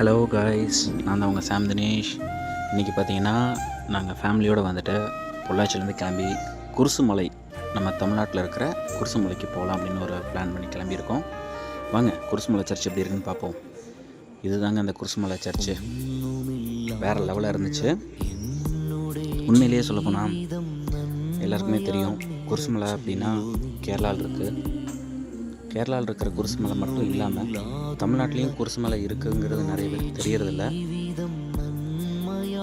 Hello guys நான் தான் உங்கள் சாம் தினேஷ் இன்றைக்கி பார்த்தீங்கன்னா நாங்கள் ஃபேமிலியோடு வந்துட்டு பொள்ளாச்சிலேருந்து கிளம்பி குருசுமலை நம்ம தமிழ்நாட்டில் இருக்கிற குருசுமலைக்கு போகலாம் அப்படின்னு ஒரு பிளான் பண்ணி கிளம்பியிருக்கோம். வாங்க குருசுமலை சர்ச் எப்படி இருக்குன்னு பார்ப்போம். இதுதாங்க அந்த குருசுமலை சர்ச்சு வேறு லெவலாக இருந்துச்சு. உண்மையிலேயே சொல்லப்போனால் எல்லாருக்குமே தெரியும் குருசுமலை அப்படின்னா கேரளாவில் இருக்குது கேரளாவில் இருக்கிற குருசுமலை மட்டும் இல்லாமல் தமிழ்நாட்டிலையும் குருசுமலை இருக்குங்கிறது நிறைய பேருக்கு தெரியறதில்ல.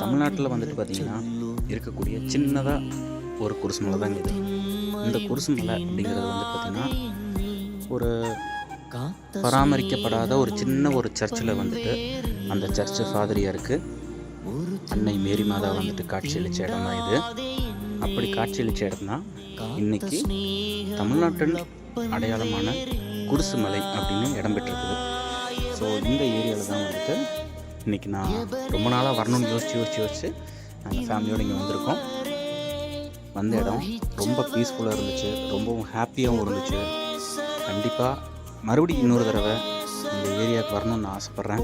தமிழ்நாட்டில் வந்துட்டு பார்த்திங்கன்னா இருக்கக்கூடிய சின்னதாக ஒரு குருசு மலை தாங்க இது. இந்த குருசு மலை அப்படிங்கிறது வந்து பார்த்திங்கன்னா ஒரு பராமரிக்கப்படாத ஒரு சின்ன ஒரு சர்ச்சில் வந்துட்டு அந்த சர்ச்சு ஃபாதரியாருக்கு அன்னை மேரி மாதா வந்துட்டு காட்சியளித்த இடம் தான் இது. அப்படி காட்சியளித்த இடம் தான் இன்னைக்கு தமிழ்நாட்டின் அடையாளமான குருசுமலை அப்படின்னு இடம் பெற்றிருக்குது ஸோ இந்த ஏரியாவில் தான் வந்துட்டு இன்றைக்கி நான் ரொம்ப நாளாக வரணும்னு யோசிச்சு யோசிச்சு யோசிச்சு நாங்கள் ஃபேமிலியோடு இங்கே வந்திருக்கோம். வந்த இடம் ரொம்ப பீஸ்ஃபுல்லாக இருந்துச்சு. ரொம்பவும் ஹாப்பியாகவும் இருந்துச்சு. கண்டிப்பாக மறுபடியும் இன்னொரு தடவை இந்த ஏரியாவுக்கு வரணும்னு நான் ஆசைப்பட்றேன்.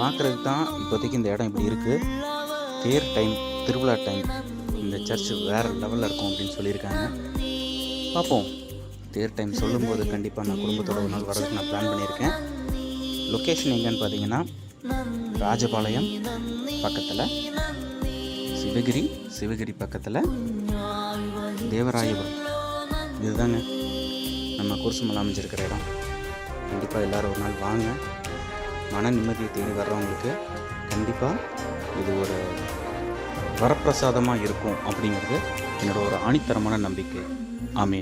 பார்க்குறதுக்கு தான் இப்போதைக்கு இந்த இடம் இப்படி இருக்குது தேர் டைம் திருவிழா டைம். இந்த சர்ச் வேறு லெவலில் இருக்கும் அப்படின்னு சொல்லியிருக்காங்க. பார்ப்போம். தேர் டைம் சொல்லும்போது கண்டிப்பாக நான் குடும்பத்தோட ஒரு நாள் வரதுக்கு நான் பிளான் பண்ணியிருக்கேன். லொக்கேஷன் எங்கேன்னு பார்த்தீங்கன்னா ராஜபாளையம் பக்கத்தில் சிவகிரி சிவகிரி பக்கத்தில் தேவராயபுரம். இதுதாங்க நம்ம குருசுமலை அமைஞ்சிருக்கிற இடம். கண்டிப்பாக எல்லோரும் ஒரு நாள் வாங்க. மன நிம்மதியை தேடி வர்றவங்களுக்கு கண்டிப்பாக இது ஒரு வரப்பிரசாதமாக இருக்கும் அப்படிங்கிறது என்னோட ஒரு ஆணித்தரமான நம்பிக்கை. ஆமீன்.